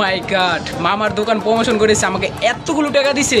মাই god মামার দোকান promotion করেছে আমাকে এতগুলো টাকা দিছে।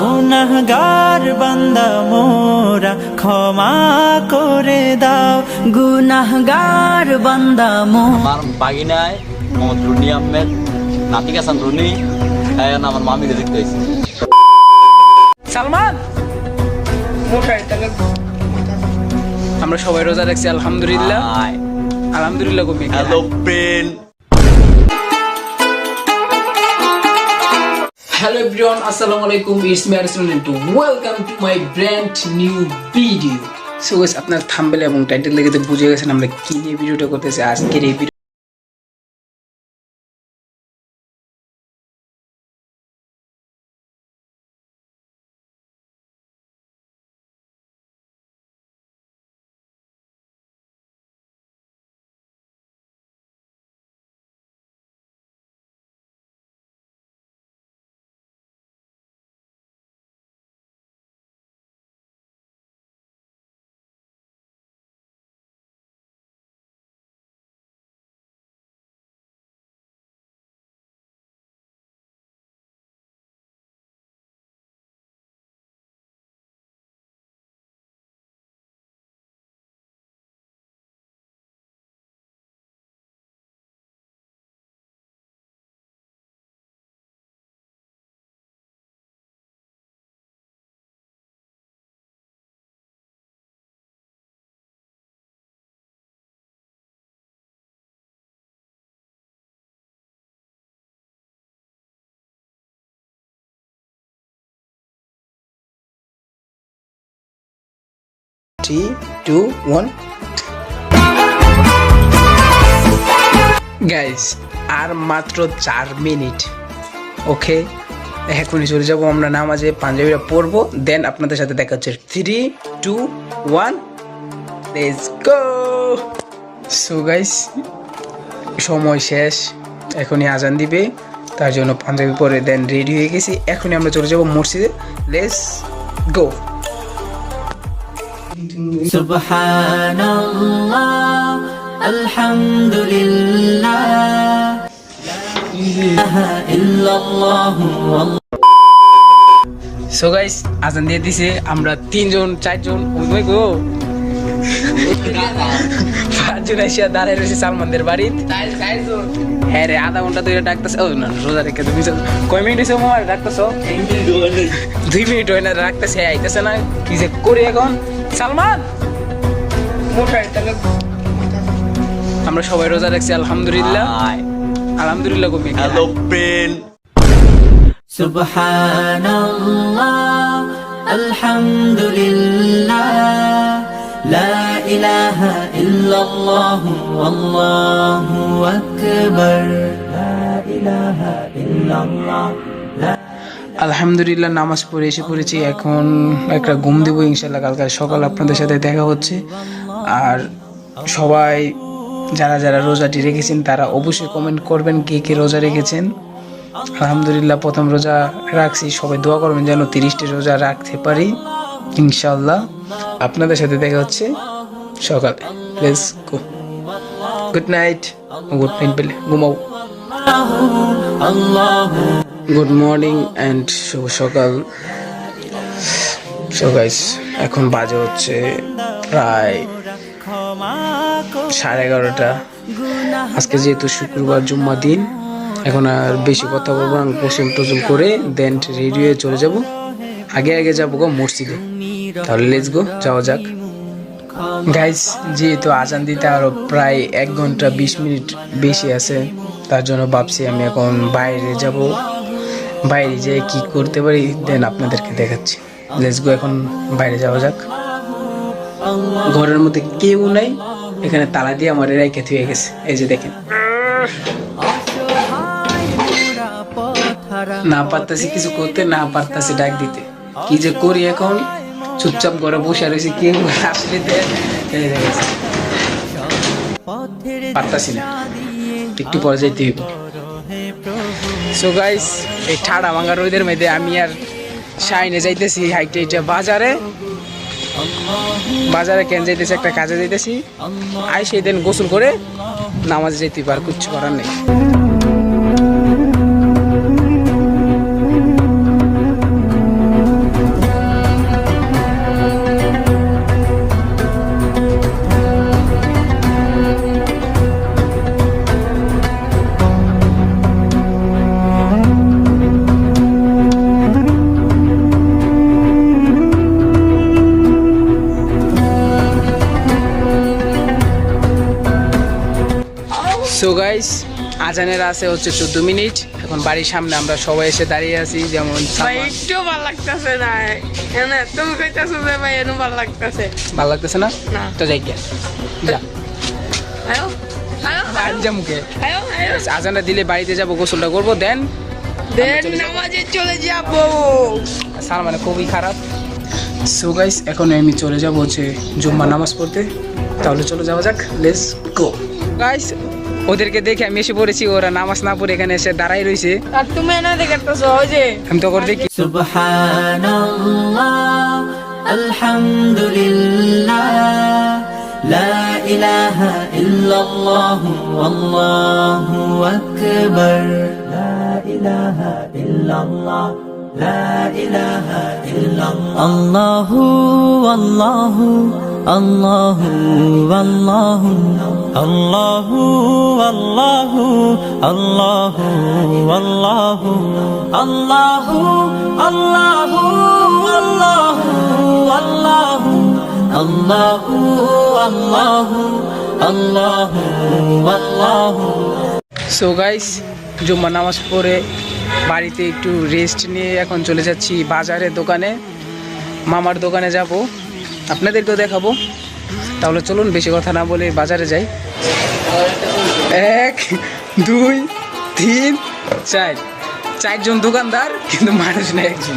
গুনাহগার বান্দা মোরা ক্ষমা করে দাও। গুনাহগার বান্দা মোরা আমার বাগিনায় মোহাম্মদ রুনি আহমেদ নাতিক হাসান রুনি হ্যাঁ আমার মামিকে দেখতে হয়েছে। সালমান! আমরা সবাই রোজা রাখছি আলহামদুলিল্লাহ। আলহামদুলিল্লাহ হ্যালো পেন হ্যালো এভরিওয়ান আসসালামু আলাইকুম it's me Arsul to welcome to my brand new video so guys আপনার থাম্বেল এবং টাইটেল দেখে তো বুঝে গেছেন, আমরা কি নিয়ে ভিডিওটা করতেছি, আজকের এই থ্রি টু ওয়ান গাইস আর মাত্র চার মিনিট। ওকে এখনই চলে যাব আমরা নামাজে পাঞ্জাবিরা পড়ব দেন আপনাদের সাথে দেখা হচ্ছে। Three two one let's go so guys সময় শেষ। এখনই আজান দিবে। তার জন্য পাঞ্জাবি পরে দেন রেডি হয়ে গেছি। এখনই আমরা চলে যাব মসজিদে। লেটস গো সুবহানাল্লাহ আলহামদুলিল্লাহ সো গাইস আজান দিয়ে দিছে আমরা তিনজন চারজন ওই গো। পাঁচজন এসে দাঁড়ায় রয়েছে সালমানদের বাড়ি হ্যাঁ রে আধা ঘণ্টা তুই ডাকতেছে। ও না রোজা রেখে তুমি কয় মিনিট হয়েছে মামার ডাকতেছো? দুই মিনিট হয় না রাখতেছে হ্যাঁ, আইতেছে না। কি যে করি এখন? সালমান! আমরা সবাই রোজা রাখছি আলহামদুলিল্লাহ। আলহামদুলিল্লাহ কমি হ্যালো পেন। সুবহানাল্লাহ আলহামদুলিল্লাহ। لا إله إلا الله والله أكبر لا إله إلا الله لا আলহামদুলিল্লাহ নামাজ পড়ে এসে পড়েছি এখন একটা ঘুম দেবো ইনশাল্লাহ কালকে সকাল আপনাদের সাথে দেখা হচ্ছে আর সবাই যারা যারা রোজাটি রেখেছেন তারা অবশ্যই কমেন্ট করবেন কে কে রোজা রেখেছেন আলহামদুলিল্লাহ প্রথম রোজা রাখছি সবাই দোয়া করবেন যেন তিরিশটি রোজা রাখতে পারি ইনশাল্লাহ আপনাদের সাথে দেখা হচ্ছে সকালে। Let's go good night good night বলে। ঘুমাও। গুড মর্নিং অ্যান্ড শুভ সকাল। সো গাইস এখন বাজে হচ্ছে প্রায় সাড়ে এগারোটা। আজকে যেহেতু শুক্রবার জুম্মা দিন, এখন আর বেশি কথা বলব না গোসল টোসল করে দেন রেডিওয়ে চলে যাব। আগে আগে যাব গো মসজিদে। তাহলে লেটস গো যাওয়া যাক। গাইস যেহেতু আজান দিতে আরও প্রায় এক ঘণ্টা বিশ মিনিট বেশি আছে, তার জন্য ভাবছি আমি এখন বাইরে যাব। বাইরে যেয়ে কি করতে পারি দেন আপনাদেরকে দেখাচ্ছি। লেটস গো এখন বাইরে যাওয়া যাক। ঘরের মধ্যে কেউ নাই, এখানে তালা দিয়ে আমার এরাই রেখে থুয়ে গেছে। এই যে দেখেন। না পারতাছি, কিছু করতে না পারতাছি ডাক দিতে। কি যে করি এখন? চুপচাপ করে বসে রয়েছে, কেউ আসলে। পারতাছি না। একটু পরে যাইতে হইব। সো গাইস এই ঠাড়া ভাঙা রোদের মধ্যে আমি আর শাইনে যাইতেছি হাইটে এটা বাজারে। বাজারে কেন যাইতেছি, একটা কাজে যাইতেছি। আই সেই দিন গোসল করে নামাজে যাইতে পার কিচ্ছু করার নেই। আজানের আছে হচ্ছে চোদ্দ মিনিট। এখন বাড়ির সামনে আমরা সবাই এসে দাঁড়িয়ে আছি যেমন একটু ভালো লাগতেছে না। তুমি কইতাছো যে ভাই এনু ভালো লাগতেছে। ভালো লাগতেছে না। তো যাই গিয়া। যা। মুখে আয়ো আজানটা দিলে বাড়িতে যাব গোসলটা করব দেন দেন নামাজে চলে যাব। সালমানে খুবই খারাপ। সো গাইস এখন আমি চলে যাব হচ্ছে জুম্মা নামাজ পড়তে। তাহলে চলে যাওয়া যাক। লেটস গো গাইস ওদেরকে দেখে আমি এসে পড়েছি ওরা নামাজ না পড়ে এখানে এসে দাঁড়াই রয়েছে আর তুমি এনে দেখতেছো ওই যে আমি তো করে দেখি سبحان الله الحمد لله لا إله إلا الله والله أكبر لا إله إلا الله لا إله إلا الله الله والله আল্লাহ আল্লাহ আল্লাহু আল্লাহ আল্লাহ আল্লাহ আল্লাহ আল্লাহ আল্লাহু আল্লাহ আল্লাহ আল্লাহ আল্লাহ আল্লাহ সো গাইস জুম্মা নামাজ পড়ে বাড়িতে একটু রেস্ট নিয়ে এখন চলে যাচ্ছি বাজারে দোকানে মামার দোকানে যাব আপনাদেরকেও দেখাবো। তাহলে চলুন, বেশি কথা না বলে বাজারে যাই। এক, দুই, তিন, চার। চারজন দোকানদার, কিন্তু মানুষ নেই একজন।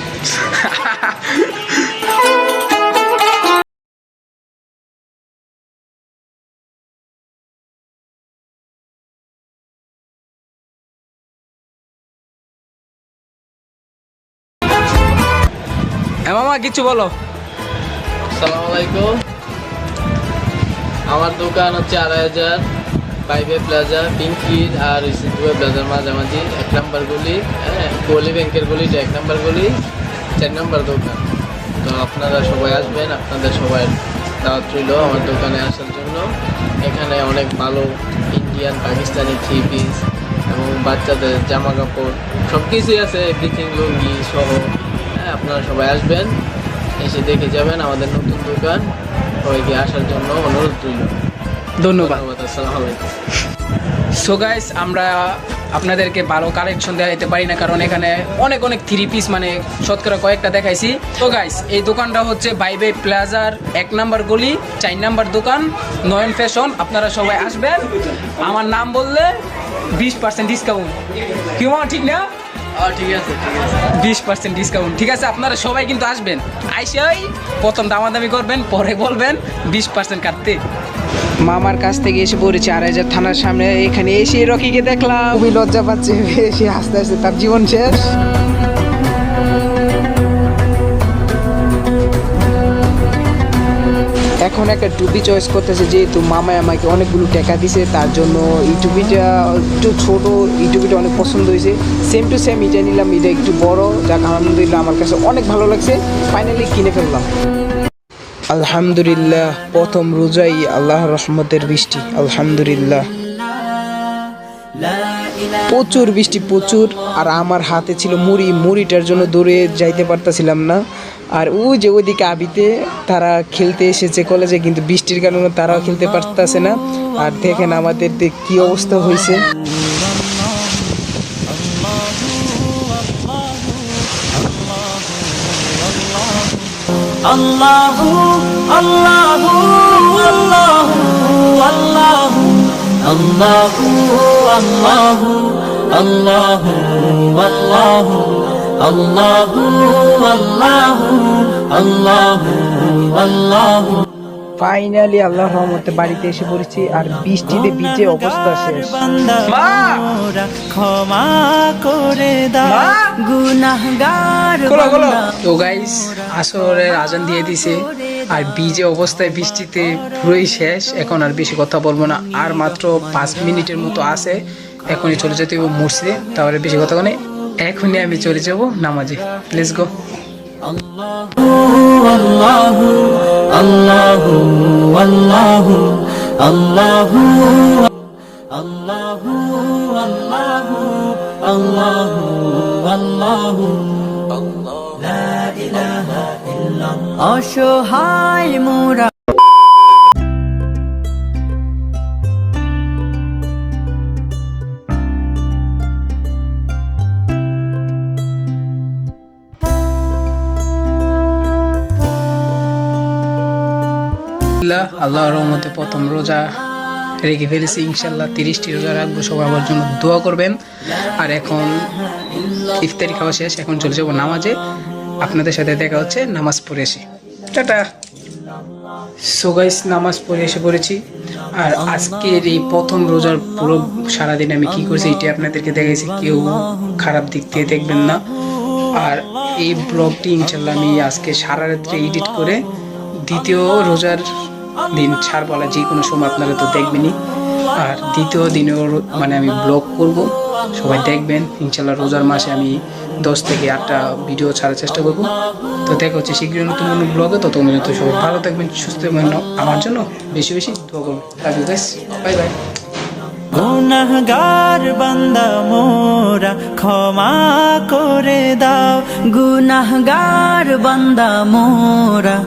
হ্যাঁ মামা, কিছু বলো। আসসালামু আলাইকুম আমার দোকান হচ্ছে আড়াই হাজার পাইভে প্লাজা, পিঙ্কি আর প্লাজার মাঝামাঝি। এক নাম্বার গলি হ্যাঁ গলি, ব্যাংকের গলিটা এক নাম্বার গলি, চার নাম্বার দোকান। তো আপনারা সবাই আসবেন, আপনাদের সবাই দাওয়াত রইল আমার দোকানে আসার জন্য। এখানে অনেক ভালো ইন্ডিয়ান, পাকিস্তানি থ্রি পিস এবং বাচ্চাদের জামা কাপড় সব কিছুই আছে এভরিথিং লুঙ্গি সহ। হ্যাঁ আপনারা সবাই আসবেন। এসে দেখে যাবেন আমাদের নতুন দোকান। সবাইকে আসার জন্য অনুরোধ রইল। ধন্যবাদ। সো গাইস আমরা আপনাদেরকে ভালো কালেকশন দেখাইতে পারি না কারণ এখানে অনেক অনেক থ্রি পিস মানে শতকরা কয়েকটা দেখাইছি। তো গাইস এই দোকানটা হচ্ছে বাইবে প্লাজার এক নাম্বার গলি চার নাম্বার দোকান নয়ন ফ্যাশন আপনারা সবাই আসবেন। আমার নাম বললে বিশ পার্সেন্ট ডিসকাউন্ট কি মামা ঠিক না? বিশ পার্সেন্ট ডিসকাউন্ট ঠিক আছে, আপনারা সবাই কিন্তু আসবেন। আইসাই প্রথম দামাদামি করবেন, পরে বলবেন বিশ পার্সেন্ট কাটতে। মামার কাছ থেকে এসে পড়েছে আড়াই হাজার থানার সামনে। এখানে এসে রকিকে দেখলাম। খুবই লজ্জা পাচ্ছে, এসে আস্তে আস্তে তার জীবন শেষ। এখন একটা টুপি চয়েস করতেছে, যেহেতু মামাই আমাকে অনেকগুলো টাকা দিছে, তার জন্য এই টুপিটা একটু ছোট, এই টুপিটা অনেক পছন্দ হয়েছে। সেম টু সেম এটা নিলাম, এটা একটু বড়, যাক আলহামদুলিল্লাহ আমার কাছে অনেক ভালো লাগছে। ফাইনালি কিনে ফেললাম। আলহামদুলিল্লাহ, প্রথম রোজাই আল্লাহ রহমতের বৃষ্টি, আলহামদুলিল্লাহ। প্রচুর বৃষ্টি, প্রচুর, আর আমার হাতে ছিল মুড়ি, মুড়িটার জন্য দূরে যাইতে পারতাছিলাম না। আর ওই যে ওইদিকে আবিতে, তারা খেলতে এসেছে কলেজে কিন্তু বৃষ্টির কারণে তারাও খেলতে পারতেছে না। আর দেখেন আমাদের কি অবস্থা হয়েছে। Allahu Allahu Allahu Allahu Allahu finally আল্লাহর রহমতে বাড়িতে এসে পড়েছি আর বৃষ্টিতে ভিজে অবস্থা শেষ। ক্ষমা করে তো গাইস আসরের আজান দিয়ে দিছে। আর ভিজে অবস্থায় বৃষ্টিতে পুরোই শেষ। এখন আর বেশি কথা বলব না। আর মাত্র পাঁচ মিনিটের মতো আছে। এখনই চলে যেতে হবে মসজিদে। তাহলে বেশি কথা মানে এখনই আমি চলে যাব নামাজে প্লিজ গো Allahu Allahu আল্লাহ রহমতে প্রথম রোজা রেখে ফেলেছি ইনশাল্লাহ তিরিশটি রোজা রাখব সবাই আমার জন্য দোয়া করবেন। আর এখন ইফতারি খাওয়া শেষ, এখন চলে যাব নামাজে। আপনাদের সাথে দেখা হচ্ছে, নামাজ পড়ে এসে। টাটা! সো গাইস নামাজ পড়ে এসে পড়েছি। আর আজকের এই প্রথম রোজার পুরো সারাদিন আমি কি করছি, এটি আপনাদেরকে দেখাইছি, কেউ খারাপ দিক দিয়ে দেখবেন না। আর এই ব্লগটি ইনশাল্লাহ আমি আজকে সারা রাত্রে এডিট করে দ্বিতীয় রোজার দিন ছাড় বলা যে কোনো সময় আপনারা তো দেখবেনই। আর দ্বিতীয় দিনেও মানে আমি ব্লগ করব। সবাই দেখবেন। ইনশাল্লাহ রোজার মাসে আমি দশ থেকে আটটা ভিডিও ছাড়ার চেষ্টা করব। তো দেখা হচ্ছে শীঘ্রই নতুন কোনো ব্লগে তত পর্যন্ত সবাই ভালো থাকবেন, সুস্থ আমার জন্য বেশি বেশি বাই বাই গুনাহগার বান্দা মোরা, ক্ষমা করে দাও। গুনাহগার বান্দা মোরা।